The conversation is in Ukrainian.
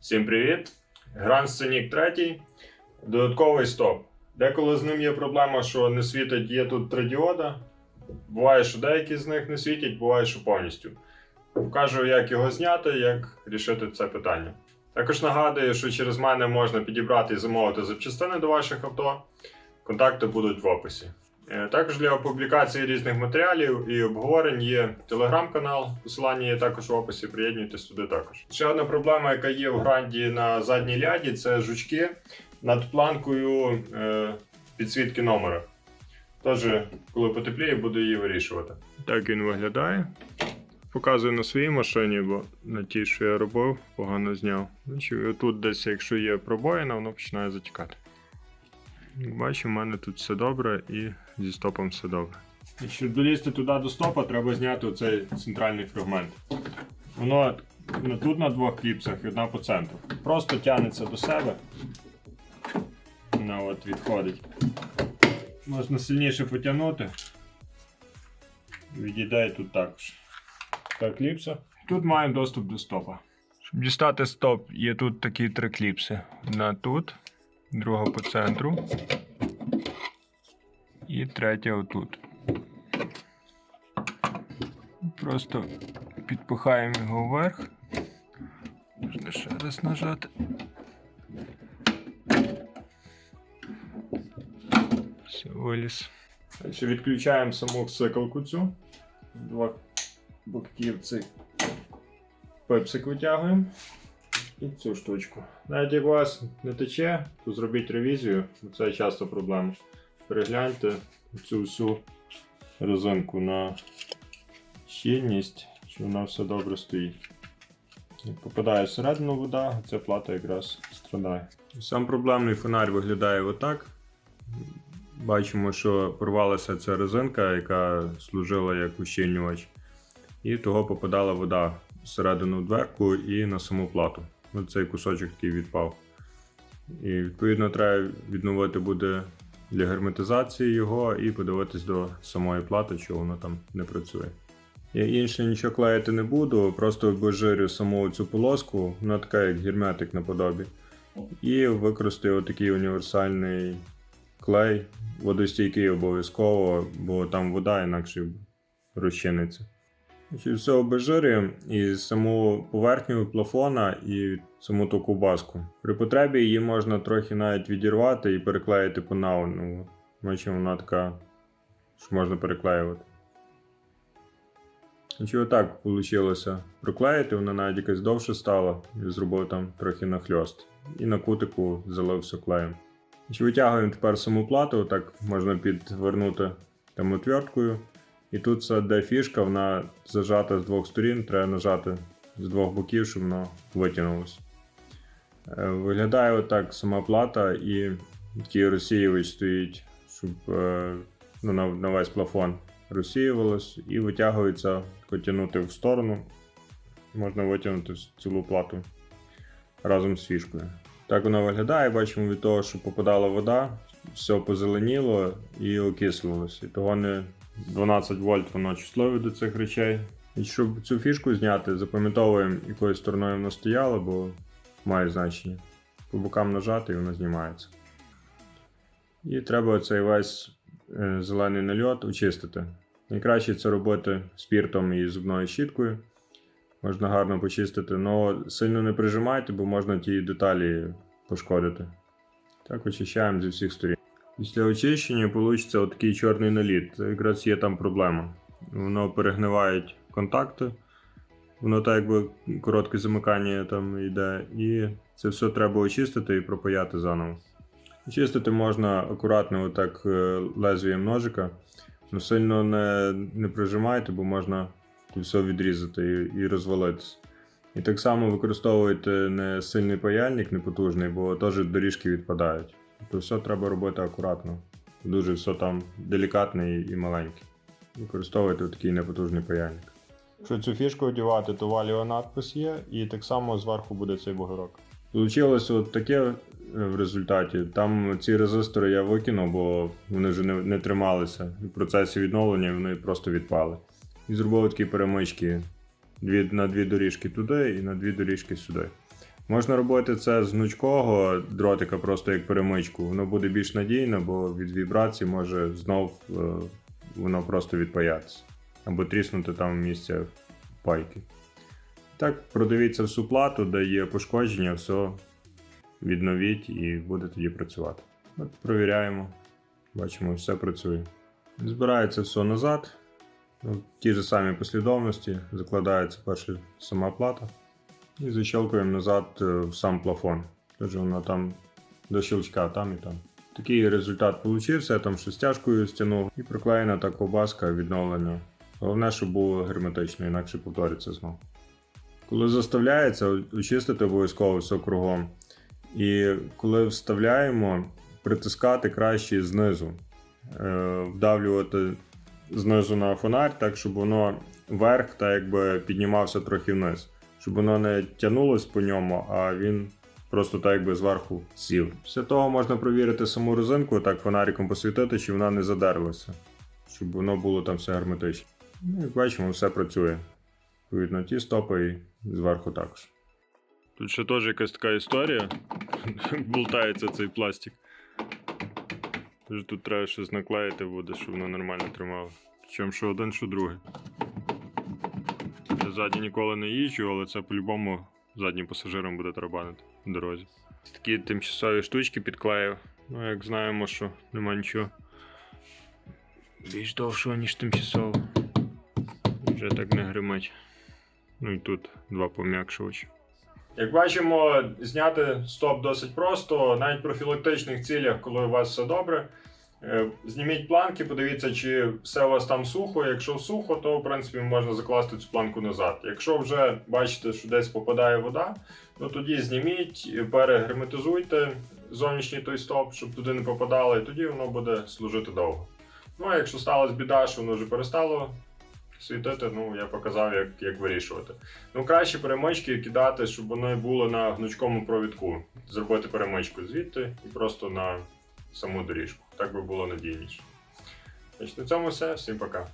Всім привіт! Гранд Сценік 3. Додатковий стоп. Деколи з ним є проблема, що не світить, є тут три діода. Буває, що деякі з них не світять, буває, що повністю. Покажу, як його зняти, як рішити це питання. Також нагадую, що через мене можна підібрати і замовити запчастини до ваших авто. Контакти будуть в описі. Е, Також для публікації різних матеріалів і обговорень є телеграм-канал, посилання є також в описі, приєднуйтесь туди також. Ще одна проблема, яка є в гранді на задній ляді, це жучки над планкою е, підсвітки номера. Тож, коли потепліє, буду її вирішувати. Так він виглядає. Показую на своїй машині, бо на тій, що я робив, погано зняв. Тут десь, якщо є пробоїна, воно починає затікати. Бачимо, в мене тут все добре і зі стопом все добре. Щоб долізти туди до стопа, треба зняти оцей центральний фрагмент. Воно ну, тут на двох кліпсах і одна по центру. Просто тягнеться до себе. Воно от відходить. Можна сильніше потягнути. Відійде і тут також. Така кліпса. Тут маємо доступ до стопа. Щоб дістати стоп, є тут такі три кліпси. Одна тут, друга по центру. І третя отут. Просто підпихаємо його вверх. Можна ще раз нажати. Все, виліз. Далі відключаємо саму цикалку цю. З двох боків цей пепсик витягуємо. І цю штучку. Навіть як у вас не тече, то зробіть ревізію, це часто проблема. Перегляньте цю всю резинку на щільність, що вона все добре стоїть. Як попадає всередину вода, ця плата якраз страдає. Сам проблемний фонарь виглядає отак. Бачимо, що порвалася ця резинка, яка служила як ущільнювач, і того попадала вода всередину дверку і на саму плату. Ось цей кусочок такий відпав. І відповідно треба відновити буде для герметизації його і подивитись до самої плати, чи воно там не працює. Я інше нічого клеїти не буду, просто обезжирю саму цю полоску, вона така як герметик наподобі. І використаю отакий універсальний клей, водостійкий обов'язково, бо там вода інакше розчиниться. Значить, Все обезжирюємо і саму поверхню плафона і саму ту ковбаску. При потребі її можна трохи навіть відірвати і переклеїти по науну. Бачимо, вона така, що можна переклеювати. Значить, отак вийшло проклеїти, вона навіть якась довше стала, і зробив там трохи нахльост. І на кутику залився клеєм. Значить, Витягуємо тепер саму плату, так можна підвернути там отверткою. І тут це де фішка, вона зажата з двох сторін, треба нажати з двох боків, щоб воно витягнулося. Е, Виглядає отак сама плата і такий розсіювач стоїть, щоб е, ну, на, весь плафон розсіювалось і витягується, потягнути в сторону. Можна витягнути цілу плату разом з фішкою. Так вона виглядає, бачимо від того, що попадала вода, все позеленіло і окислилось. І того не 12 вольт воно чутливе до цих речей. І щоб цю фішку зняти, запам'ятовуємо, якою стороною вона стояла, бо має значення. По бокам нажати і вона знімається. І треба цей весь е, зелений нальот очистити. Найкраще це робити спіртом і зубною щіткою. Можна гарно почистити, але сильно не прижимайте, бо можна ті деталі пошкодити. Так очищаємо зі всіх сторін. Після очищення вийде отакий чорний наліт. Якраз є там проблема. Воно перегнивають контакти, воно так якби коротке замикання там йде, і це все треба очистити і пропаяти заново. Очистити можна акуратно отак е, лезвієм ножика, але сильно не, не прижимайте, бо можна все відрізати і, і розвалитися. І так само використовуйте не сильний паяльник, не потужний, бо теж доріжки відпадають. То все треба робити акуратно. Дуже все там делікатне і, маленьке. Використовуйте такий непотужний паяльник. Якщо цю фішку одягати, то валіо надпис є, і так само зверху буде цей бугорок. Получилось от таке е, в результаті. Там ці резистори я викинув, бо вони вже не, не трималися. В процесі відновлення вони просто відпали. І зробив такі перемички дві, на дві доріжки туди і на дві доріжки сюди. Можна робити це з гнучкого дротика, просто як перемичку. Воно буде більш надійно, бо від вібрацій може знов е, воно просто відпаятися. Або тріснути там місце пайки. Так, продивіться всю плату, де є пошкодження, все відновіть і буде тоді працювати. От провіряємо. Бачимо, все працює. Збирається все назад. В ті ж самі послідовності. Закладається перша сама плата. І защелкуємо назад е, в сам плафон. Тож воно там до щелчка там і там. Такий результат получився, я там шестяшкою стягнув і приклеєна та ковбаска відновлена. Головне, щоб було герметично, інакше повториться знову. Коли заставляється, очистити обов'язково все кругом. І коли вставляємо, притискати краще знизу, Е, вдавлювати знизу на фонарь, так щоб воно вверх та якби піднімався трохи вниз. Щоб воно не тягнулось по ньому, а він просто так якби зверху сів. Після того можна провірити саму резинку, так фонариком посвітити, чи вона не задерлася, щоб воно було там все герметично. Ну, як бачимо, все працює. Відповідно, ті стопи і зверху також. Тут ще теж якась така історія. Болтається цей пластик. Тож тут треба щось наклеїти буде, щоб воно нормально тримало. Причому що один, що другий. Ззаді ніколи не їжджу, але це по-любому заднім пасажирам буде тарабанити в дорозі. Такі тимчасові штучки підклеїв. Ну, як знаємо, що нема нічого більш довшого, ніж тимчасово. Вже так не гримить. Ну і тут два пом'якшувачі. Як бачимо, зняти стоп досить просто, навіть профілактичних цілях, коли у вас все добре. Е, Зніміть планки, подивіться, чи все у вас там сухо. Якщо сухо, то в принципі можна закласти цю планку назад. Якщо вже бачите, що десь попадає вода, то тоді зніміть, перегерметизуйте зовнішній той стоп, щоб туди не попадало, і тоді воно буде служити довго. Ну а якщо сталася біда, що воно вже перестало світити, ну я показав, як, як вирішувати. Ну, краще перемички кидати, щоб воно було на гнучкому провідку. Зробити перемичку звідти і просто на саму доріжку. Так би було надійніше. Значить, на цьому все. Всім пока.